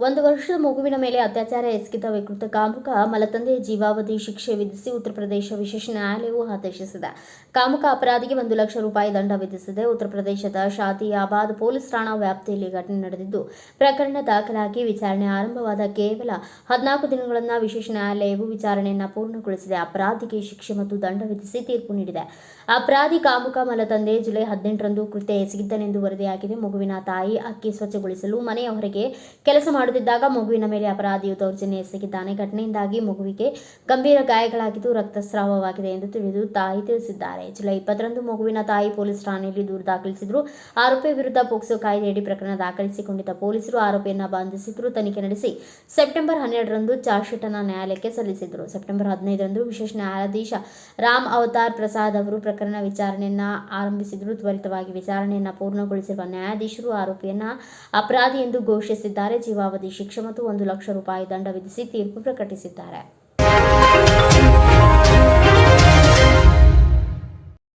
ಮಗುವಿನ ಮೇಲೆ ಅತ್ಯಾಚಾರ ಎಸಗಿದ ವಿಕೃತ ಕಾಮುಕ. ಮಲತಂದೆಯ ಜೀವಾವಧಿ ಶಿಕ್ಷೆ ವಿಧಿಸಿ ಉತ್ತರ ಪ್ರದೇಶ ವಿಶೇಷ ನ್ಯಾಯಾಲಯವು ಆದೇಶಿಸಿದೆ. ಕಾಮುಕ ಅಪರಾಧಿಗೆ ಒಂದು ಲಕ್ಷ ರೂಪಾಯಿ ದಂಡ ವಿಧಿಸಿದೆ. ಉತ್ತರ ಪ್ರದೇಶದ ಶಾದಿಯಾಬಾದ್ ಪೊಲೀಸ್ ಠಾಣಾ ವ್ಯಾಪ್ತಿಯಲ್ಲಿ ಘಟನೆ ನಡೆದಿದ್ದು, ಪ್ರಕರಣ ದಾಖಲಾಗಿ ವಿಚಾರಣೆ ಆರಂಭವಾದ ಕೇವಲ ಹದಿನಾಲ್ಕು ದಿನಗಳನ್ನು ವಿಶೇಷ ನ್ಯಾಯಾಲಯವು ವಿಚಾರಣೆಯನ್ನು ಪೂರ್ಣಗೊಳಿಸಿದೆ. ಅಪರಾಧಿಗೆ ಶಿಕ್ಷೆ ಮತ್ತು ದಂಡ ವಿಧಿಸಿ ತೀರ್ಪು ನೀಡಿದೆ. ಅಪರಾಧಿ ಕಾಮುಕ ಮಲತಂದೆ ಜುಲೈ ಹದಿನೆಂಟರಂದು ಕೃತ್ಯ ಎಸಗಿದ್ದನೆಂದು ವರದಿಯಾಗಿದೆ. ಮಗುವಿನ ತಾಯಿ ಅಕ್ಕಿ ಸ್ವಚ್ಛಗೊಳಿಸಲು ಮನೆಯ ಹೊರಗೆ ಕೆಲಸ ಮಾಡುತ್ತಿದ್ದಾಗ ಮಗುವಿನ ಮೇಲೆ ಅಪರಾಧಿಯು ದೌರ್ಜನ್ಯ ಎಸಗಿದ್ದಾನೆ. ಘಟನೆಯಿಂದಾಗಿ ಮಗುವಿಗೆ ಗಂಭೀರ ಗಾಯಗಳಾಗಿದ್ದು ರಕ್ತಸ್ರಾವವಾಗಿದೆ ಎಂದು ತಿಳಿದು ತಾಯಿ ತಿಳಿಸಿದ್ದಾರೆ. ಜುಲೈ ಇಪ್ಪತ್ತರಂದು ಮಗುವಿನ ತಾಯಿ ಪೊಲೀಸ್ ಠಾಣೆಯಲ್ಲಿ ದೂರು ದಾಖಲಿಸಿದ್ರು. ಆರೋಪಿ ವಿರುದ್ಧ ಪೋಕ್ಸೊ ಕಾಯ್ದೆಯಡಿ ಪ್ರಕರಣ ದಾಖಲಿಸಿಕೊಂಡಿದ್ದ ಪೊಲೀಸರು ಆರೋಪಿಯನ್ನ ಬಂಧಿಸಿದ್ರು. ತನಿಖೆ ನಡೆಸಿ ಸೆಪ್ಟೆಂಬರ್ ಹನ್ನೆರಡರಂದು ಚಾರ್ಜ್ ಶೀಟ್ ಅನ್ನು ನ್ಯಾಯಾಲಯಕ್ಕೆ ಸಲ್ಲಿಸಿದ್ರು. ಸೆಪ್ಟೆಂಬರ್ ಹದಿನೈದರಂದು ವಿಶೇಷ ನ್ಯಾಯಾಧೀಶ ರಾಮ್ ಅವತಾರ್ ಪ್ರಸಾದ್ ಅವರು ಪ್ರಕರಣ ವಿಚಾರಣೆಯನ್ನ ಆರಂಭಿಸಿದ್ರು. ತ್ವರಿತವಾಗಿ ವಿಚಾರಣೆಯನ್ನ ಪೂರ್ಣಗೊಳಿಸಿರುವ ನ್ಯಾಯಾಧೀಶರು ಆರೋಪಿಯನ್ನ ಅಪರಾಧಿ ಎಂದು ಘೋಷಿಸಿದ್ದಾರೆ. ಜೀವಾವಧಿ ಶಿಕ್ಷೆ ಮತ್ತು ಒಂದು ಲಕ್ಷ ರೂಪಾಯಿ ದಂಡ ವಿಧಿಸಿ ತೀರ್ಪು ಪ್ರಕಟಿಸಿದ್ದಾರೆ.